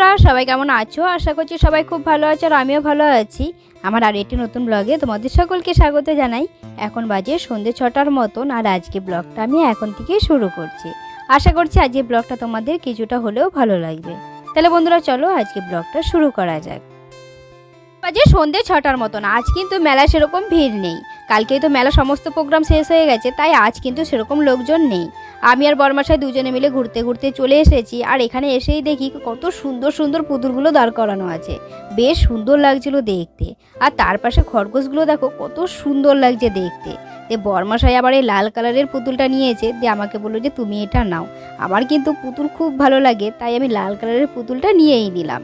বন্ধুরা, সবাই কেমন আছো? আশা করছি সবাই খুব ভালো আছো আর আমিও ভালো আছি। আমার আর একটি নতুন ব্লগে তোমাদের সকলকে স্বাগত জানাই। এখন বাজে সন্ধ্যে ছটার মতন আর আজকে ব্লগটা আমি এখন থেকে শুরু করছি। আশা করছি আজকে ব্লগটা তোমাদের কিছুটা হলেও ভালো লাগবে। তাহলে বন্ধুরা, চলো আজকে ব্লগটা শুরু করা যাক। বাজে সন্ধ্যে ছটার মতন, আজ কিন্তু মেলা সেরকম ভিড় নেই। কালকেই তো মেলা সমস্ত প্রোগ্রাম শেষ হয়ে গেছে, তাই আজ কিন্তু সেরকম লোকজন নেই। আমি আর বর্মাশাই দুজনে মিলে ঘুরতে ঘুরতে চলে এসেছি, আর এখানে এসেই দেখি কত সুন্দর সুন্দর পুতুলগুলো দাঁড় করানো আছে। বেশ সুন্দর লাগছিল দেখতে। আর তার পাশে খরগোশগুলো দেখো, কত সুন্দর লাগছে দেখতে। যে বর্মাশাই আবার এই লাল কালারের পুতুলটা নিয়েছে দিয়ে আমাকে বলল যে, তুমি এটা নাও। আমার কিন্তু পুতুল খুব ভালো লাগে, তাই আমি লাল কালারের পুতুলটা নিয়েই নিলাম।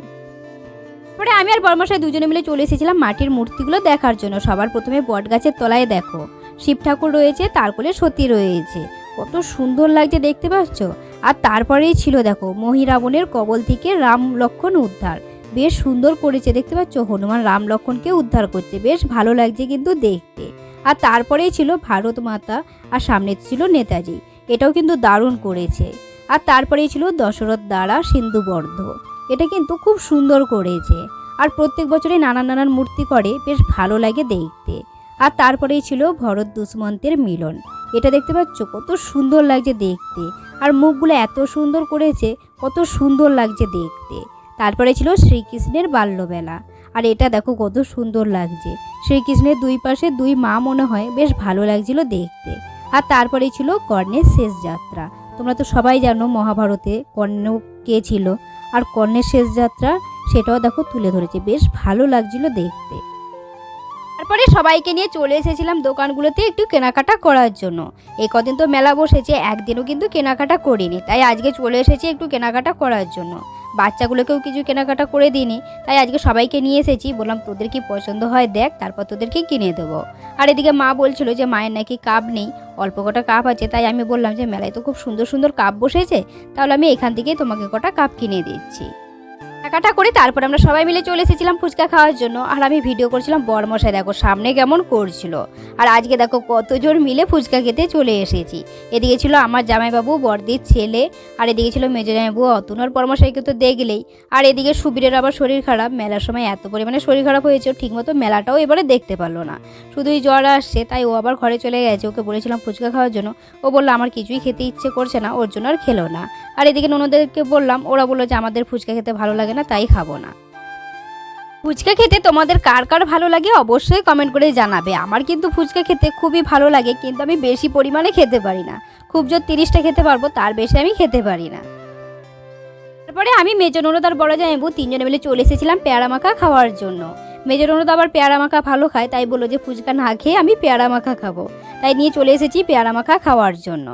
পরে আমি আর বর্মাশাই দুজনে মিলে চলে এসেছিলাম মাটির মূর্তিগুলো দেখার জন্য। সবার প্রথমে বট গাছের তলায় দেখো। শিব ঠাকুর রয়েছে, তার কোলে সতী রয়েছে। কত সুন্দর লাগছে দেখতে পাচ্ছ? আর তারপরেই ছিল দেখো, মহিরাবণের কবল থেকে রাম লক্ষণ উদ্ধার। বেশ সুন্দর করেছে দেখতে পাচ্ছ? হনুমান রাম লক্ষণকে উদ্ধার করছে। বেশ ভালো লাগছে কিন্তু দেখতে। আর তারপরেই ছিল ভারত মাতা, আর সামনে ছিল নেতাজি। এটাও কিন্তু দারুণ করেছে। আর তারপরেই ছিল দশরথ দ্বারা সিন্ধুবর্ধ। এটা কিন্তু খুব সুন্দর করেছে। আর প্রত্যেক বছরই নানান নানান মূর্তি করে, বেশ ভালো লাগে দেখতে। আর তারপরেই ছিল ভরত দুষ্মন্তের মিলন। এটা দেখতে পাচ্ছ? কত সুন্দর লাগছে দেখতে। আর মুখগুলো এত সুন্দর করেছে, কত সুন্দর লাগছে দেখতে। তারপরে ছিল শ্রীকৃষ্ণের বাল্যবেলা। আর এটা দেখো কত সুন্দর লাগছে। শ্রীকৃষ্ণের দুই পাশে দুই মা মনে হয় বেশ ভালো লাগছিল দেখতে। আর তারপরেই ছিল কর্ণের শেষ যাত্রা। তোমরা তো সবাই জানো মহাভারতে কর্ণ কে ছিল? আর কর্ণের শেষ যাত্রা সেটাও দেখো তুলে ধরেছে। বেশ ভালো লাগছিল দেখতে। তারপরে সবাইকে নিয়ে চলে এসেছিলাম দোকানগুলোতে একটু কেনাকাটা করার জন্য। এই কদিন তো মেলা বসেছে, একদিনও কিন্তু কেনাকাটা করিনি। তাই আজকে চলে এসেছি একটু কেনাকাটা করার জন্য। বাচ্চাগুলোকেও কিছু কেনাকাটা করে দিইনি, তাই আজকে সবাইকে নিয়ে এসেছি। বললাম, তোদের কি পছন্দ হয় দেখ, তারপর তোদেরকে কিনে দেবো। আর এদিকে মা বলছিল যে, মায়ের নাকি কাপ নেই, অল্প কটা কাপ আছে। তাই আমি বললাম যে, মেলায় তো খুব সুন্দর সুন্দর কাপ বসেছে, তাহলে আমি এখান থেকেই তোমাকে কটা কাপ কিনে দিচ্ছি। কেনাকাটা করে তারপর আমরা সবাই মিলে চলে এসেছিলাম ফুচকা খাওয়ার জন্য। আর আমি ভিডিও করছিলাম, বরমশাই দেখো, সামনে কেমন করছিল। আর আজকে দেখো, কতজন মিলে ফুচকা খেতে চলে এসেছি। এদিকে ছিল আমার জামাইবাবু, বর্দির ছেলে, আর এদিকে ছিল মেজো জামাইবাবু অতুন আর বর্মশাইকে তো দেখলেই। আর এদিকে সুবীরের আবার শরীর খারাপ। মেলার সময় এত পরিমাণে শরীর খারাপ হয়েছে, ঠিকমতো মেলাটাও এবারে দেখতে পারল না। শুধুই জ্বর আসছে, তাই ও আবার ঘরে চলে গেছে। ওকে বলেছিলাম ফুচকা খাওয়ার জন্য। ও বলল, আমার কিছুই খেতে ইচ্ছে করছে না, ওর জন্য আর খেলো না। আর এদিকে ননদেরকে বললাম, ওরা বলল যে, আমাদের ফুচকা খেতে ভালো লাগে না, তাই খাব না। ফুচকা খেতে তোমাদের কার কার ভালো লাগে অবশ্যই কমেন্ট করে জানাবে। আমার কিন্তু ফুচকা খেতে খুবই ভালো লাগে, কিন্তু আমি বেশি পরিমাণে খেতে পারি না। খুব জোর তিরিশটা খেতে পারব, তার বেশি আমি খেতে পারি না। তারপরে আমি মেজো ননদ আর বড় জামাইবু তিনজনে মিলে চলে এসেছিলাম পেয়ারা মাখা খাওয়ার জন্য। মেজো ননদ আবার পেয়ারা মাখা ভালো খায়, তাই বলল যে ফুচকা না খেয়ে আমি পেয়ারা মাখা খাব। তাই নিয়ে চলে এসেছি পেয়ারা মাখা খাওয়ার জন্য।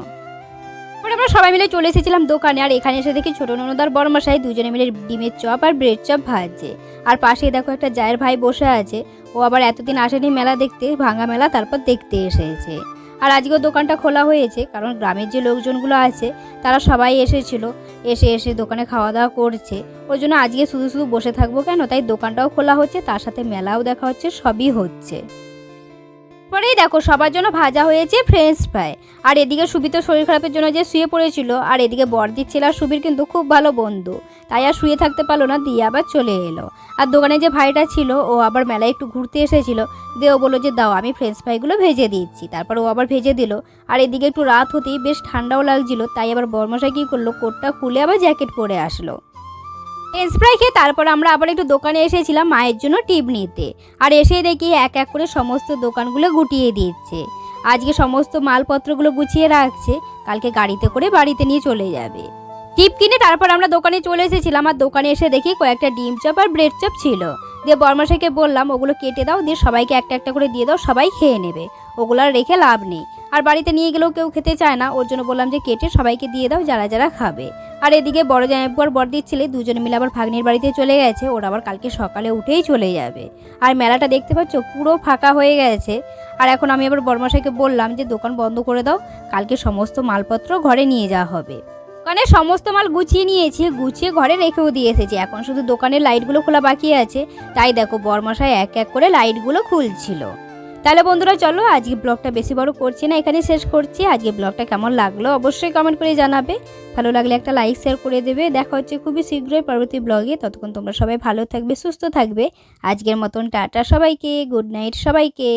তারপরে আমরা সবাই মিলে চলে এসেছিলাম দোকানে, আর এখানে এসে দেখি ছোটো ননদার বড়মশাই দুজনে মিলে ডিমের চপ আর ব্রেড চপ ভাজছে। আর পাশে দেখো একটা জায়ের ভাই বসে আছে, ও আবার এতদিন আসেনি মেলা দেখতে, ভাঙা মেলা তারপর দেখতে এসেছে। আর আজকেও দোকানটা খোলা হয়েছে, কারণ গ্রামের যে লোকজনগুলো আছে, তারা সবাই এসেছিল, এসে এসে দোকানে খাওয়া দাওয়া করছে। ওই জন্য আজকে শুধু শুধু বসে থাকব কেন? তাই দোকানটাও খোলা হচ্ছে, তার সাথে মেলাও দেখা হচ্ছে, সবই হচ্ছে। পরেই দেখো সবার জন্য ভাজা হয়েছে ফ্রেঞ্চ ফ্রাই আর এদিকে সুবিত শরীর খারাপের জন্য যে শুয়ে পড়েছিল, আর এদিকে বর্দির ছেলে আর সুবির কিন্তু খুব ভালো বন্ধু। তাই আর শুয়ে থাকতে পারল না, দিয়ে আবার চলে এলো। আর দোকানে যে ভাইটা ছিল, ও আবার মেলায় একটু ঘুরতে এসেছিল। দিয়ে ও বলল যে, দাও, আমি ফ্রেঞ্চ ফ্রাইগুলো ভেজে দিচ্ছি। তারপর ও আবার ভেজে দিল। আর এদিকে একটু রাত হতেই বেশ ঠান্ডাও লাগছিল, তাই আবার বর্মশাই কী করল, কোটটা খুলে আবার জ্যাকেট পরে আসলো। ফ্রাই খেয়ে তারপর আমরা আবার একটু দোকানে এসেছিলাম মায়ের জন্য টিপ নিতে। আর এসে দেখি এক এক করে সমস্ত দোকানগুলো গুটিয়ে দিচ্ছে। আজকে সমস্ত মালপত্রগুলো গুছিয়ে রাখছে, কালকে গাড়িতে করে বাড়িতে নিয়ে চলে যাবে। টিপ কিনে তারপর আমরা দোকানে চলে এসেছিলাম, আর দোকানে এসে দেখি কয়েকটা ডিম চপ আর ব্রেড চপ ছিল। দিয়ে বর্মাশাইকে বললাম, ওগুলো কেটে দাও, দিয়ে সবাইকে একটা একটা করে দিয়ে দাও, সবাই খেয়ে নেবে। ওগুলো আর রেখে লাভ নেই। আর বাড়িতে নিয়ে গেলেও কেউ খেতে চায় না। ওর জন্য বললাম যে, কেটে সবাইকে দিয়ে দাও, যারা যারা খাবে। আর এদিকে বড় জামাইবু আর বড়দির ছেলে দুজনে মিলে আবার ভাগ্নির বাড়িতে চলে গেছে। ওরা আবার কালকে সকালে উঠেই চলে যাবে। আর মেলাটা দেখতে পাচ্ছ, পুরো ফাঁকা হয়ে গেছে। আর এখন আমি আবার বর্মাশাইকে বললাম যে, দোকান বন্ধ করে দাও। কালকে সমস্ত মালপত্র ঘরে নিয়ে যাওয়া হবে। দোকানে সমস্ত মাল গুছিয়ে নিয়েছি, গুছিয়ে ঘরে রেখেও দিয়ে এসেছি। এখন শুধু দোকানের লাইটগুলো খোলা বাকি আছে। তাই দেখো, বর্মশাই এক এক করে লাইটগুলো খুলছিল। তাহলে বন্ধুরা, চলো আজকে ব্লগটা বেশি বড় করছি না এখানে শেষ করছি। আজকে ব্লগটা কেমন লাগল অবশ্যই কমেন্ট করে জানাবে। ভালো লাগলে একটা লাইক শেয়ার করে দেবে। দেখা হচ্ছে খুবই শীঘ্রই পরবর্তী ব্লগে। ততক্ষণ তোমরা সবাই ভালো থাকবে, সুস্থ থাকবে। আজকের মতন টাটা সবাইকে গুড নাইট সবাইকে।